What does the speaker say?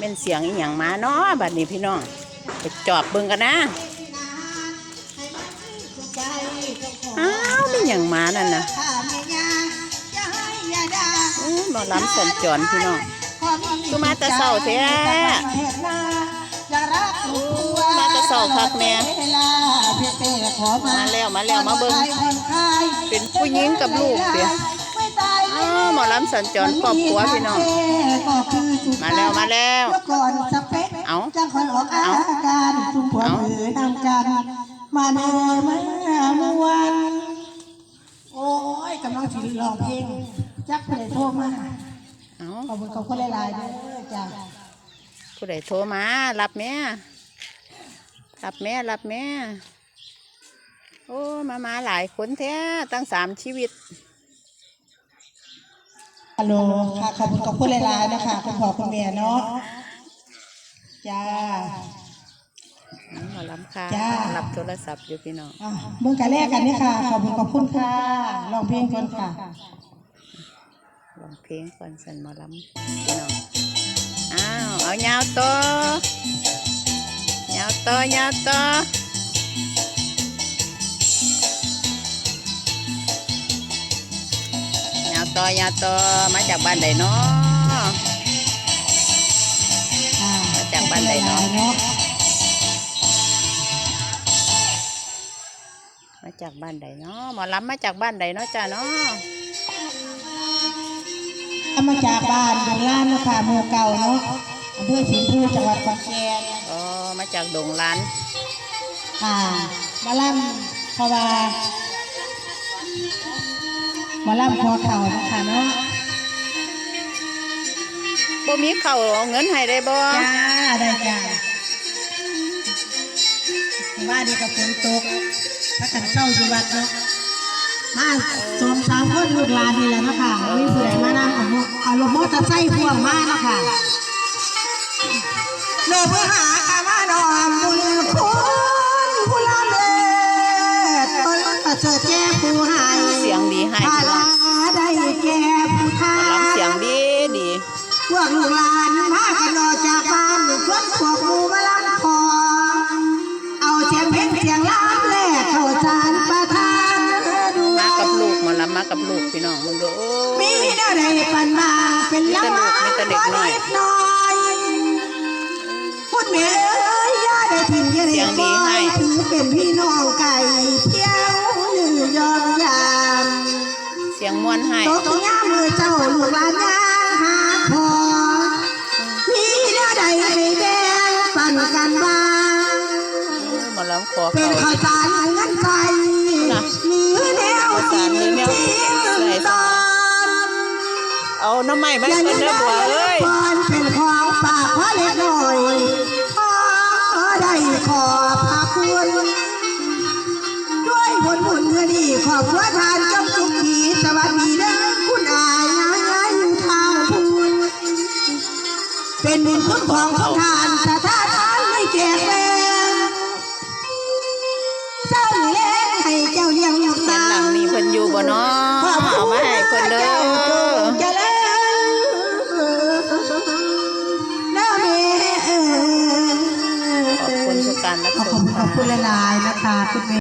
เป็นเสียงอีหยังมาเนาะบัดนี้พี่น้องไปจอบเบิ่งกันนะอ้าวเป็นหยังมานั่นนะอื้อบ่ล้ำสัญจรพี่น้องคือมาต่เช้าแท้มาต่เช้าคักแม่มาแล้วมาแล้วมาเบิ่งเป็นผู้หญิงกับลูกเด้ออ้าวหมอล้ำสัญจรครอบครัวพี่น้อง มาแล้วมาแล้วก่อนสเปคเอาจังคอยออกอาการจุ่มหัวมือนำกัน มาเนยมาเมื่อวันโอ้ยกำลังสิร้องเพลงจักไปเลยโทรมาเอ้าขอบคุณขอบคุณหลายๆเด้อจ้าผู้ใดโทรมารับแม่รับแม่รับแม่โอ้มามาหลายคนแท้ตั้งสามชีวิต ฮัลโหลค่ะขอบคุณขอบคุณหลายๆนะคะคุณพ่อคุณแม่เนาะจ้าหมอลำค่ะจ้ารับโทรศัพท์อยู่พี่น้องอะเบิ่งกันแรกกันนี่ค่ะ ขอบคุณขอบคุณค่ะร้องเพลงก่อนค่ะลองเพลงก่อนสันหมอลำพี่น้องอ้าวเอายาวต่อยาวต่อยาวต่อยาวต่ ยาวต่อมาจากบ้านใดเนาะอ่มาจากบ้านใดเนาะเนาะมาจากบ้านใดเนาะหมอลำมาจากบ้านใดเนาะจ้าเนาะเอามาจากบ้านดงล้านเนาะค่ะหมู่เก่าเนาะอำเภอสิงห์ภูจังหวัดขอนแก่นอ๋อมาจากดงล้านอ่ามาล่ำเพราะว่า หมาล่ำคอเข่านะคะเนาะบ่มีเขาวเอาเงินให้ได้บ่จ้าได้จ้าว่าดีกับฝนตกพักกันเศร้าอยู่วัดเนาะมาสองสามคนลูกหลานนี่แหละเนาะค่ะมีผู้ใดมานั่งเอารถเอารถมอเตอร์ไซค์พ่วงมาเนาะค่ะโลเพื่อหา วกลูกหลานพากันออกจากบ้านชวนพวกมูมาล้ำคอเอาเสียงเพลงเสียงล้ำแลกเข้าจานประทานด้วมากับลูกหมอลำมากับลูกพี่น้องมึงดูโอ้มียแนวใดปันมาเป็นละวะมีแต่เด็กน้อย น้อยพูดเมยเอ้ยย่าได้ทิ้งย่าได้ปล่อยถือเป็นพี่น้องไก่เที่ยวยือยอมยาม เสียงมวนให้ ตกยามมือเจ้าลูกหลานยา แนวใดให้แบ่งปันกันบ้างหมอลำขอเป็นเขาข้าวสารเงินใจหรือแนวกินทิ้งตอนเอาน้ำไม้มาอย่าเพิ่นลืเด้อมบัวเอ้ยก่อนเป็นของ เป็นบุญคุณของของทานสถานทานไม่แจกแบ่งเจ้านี่แลให้เจ้าเลี้ยงลูกเห็นหลังนี่เพิ่นอยู่บ่เนาะเอามาให้เพิ่นเด้อเจริญน้าแม่เอ๋ยขอบคุณทุกการรับขอบชคุมณขค่ะอบคุณหลายๆนะคะคุณแม่